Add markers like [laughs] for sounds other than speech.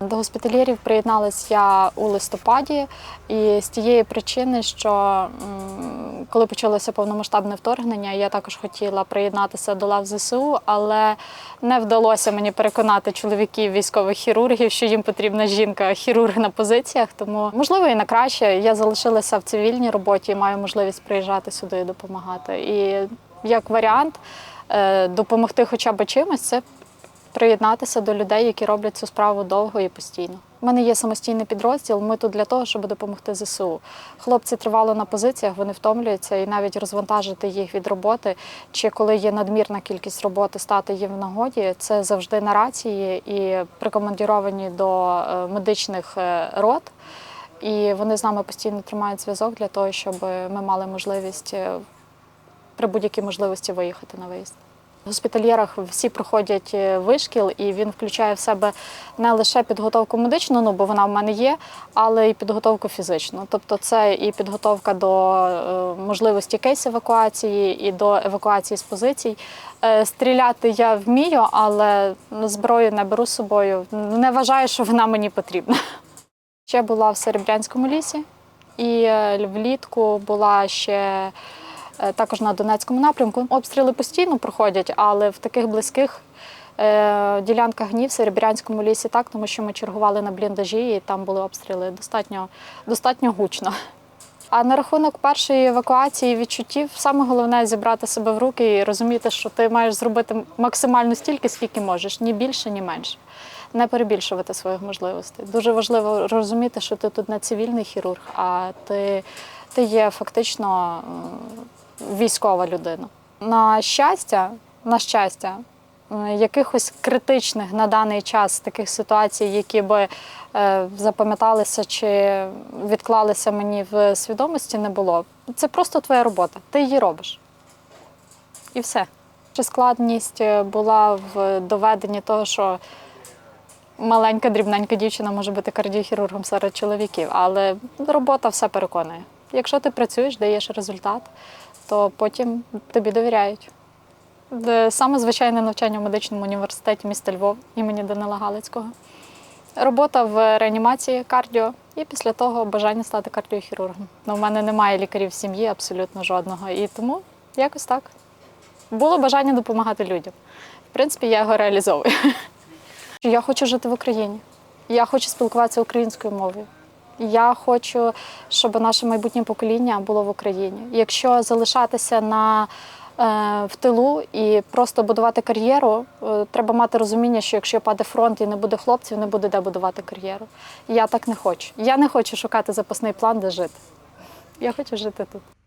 До госпітальєрів приєдналась я у листопаді, і з тієї причини, що коли почалося повномасштабне вторгнення, я також хотіла приєднатися до лав ЗСУ, але не вдалося мені переконати чоловіків військових хірургів, що їм потрібна жінка-хірург на позиціях. Тому можливо і на краще. Я залишилася в цивільній роботі і маю можливість приїжджати сюди і допомагати. І як варіант е, допомогти хоча б чимось, це приєднатися до людей, які роблять цю справу довго і постійно. У мене є самостійний підрозділ. Ми тут для того, щоб допомогти ЗСУ. Хлопці тривало на позиціях, вони втомлюються, і навіть розвантажити їх від роботи, чи коли є надмірна кількість роботи, стати їм в нагоді. Це завжди на рації і прикомандіровані до е, медичних е, рот. І вони з нами постійно тримають зв'язок для того, щоб ми мали можливість е, при будь-якій можливості виїхати на виїзд. Госпітальєрах всі проходять е, вишкіл, і він включає в себе не лише підготовку медичну, ну бо вона в мене є, але й підготовку фізичну. Тобто це і підготовка до е, можливості кейс евакуації, і до евакуації з позицій. Е, Стріляти я вмію, але зброю не беру з собою. Не вважаю, що вона мені потрібна. Ще була в Серебрянському лісі, і влітку була ще також на Донецькому напрямку. Обстріли постійно проходять, але в таких близьких е, ділянках ні в Серебрянському лісі так, тому що ми чергували на бліндажі, і там були обстріли достатньо, достатньо гучно. А на рахунок першої евакуації відчуттів, саме головне зібрати себе в руки і розуміти, що ти маєш зробити максимально стільки, скільки можеш, ні більше, ні менше. Не перебільшувати своїх можливостей. Дуже важливо розуміти, що ти тут не цивільний хірург, а ти, ти є фактично е, військова людина. На щастя, на щастя, якихось критичних на даний час таких ситуацій, які би е, запам'яталися чи відклалися мені в свідомості, не було. Це просто твоя робота. Ти її робиш. І все. Чи складність е, була в доведенні того, що маленька, дрібненька дівчина може бути кардіохірургом серед чоловіків, але робота все переконує. Якщо ти працюєш, даєш результат, то потім тобі довіряють. Саме звичайне навчання в медичному університеті міста Львов імені Данила Галицького. Робота в реанімації кардіо і після того бажання стати кардіохірургом. Ну, у мене немає лікарів в сім'ї абсолютно жодного. І тому якось так. Було бажання допомагати людям. В принципі, я його реалізовую. [laughs] Я хочу жити в Україні. Я хочу спілкуватися українською мовою. Я хочу, щоб наше майбутнє покоління було в Україні. Якщо залишатися на, е, в тилу і просто будувати кар'єру, е, треба мати розуміння, що якщо паде фронт і не буде хлопців, не буде де будувати кар'єру. Я так не хочу. Я не хочу шукати запасний план, де жити. Я хочу жити тут.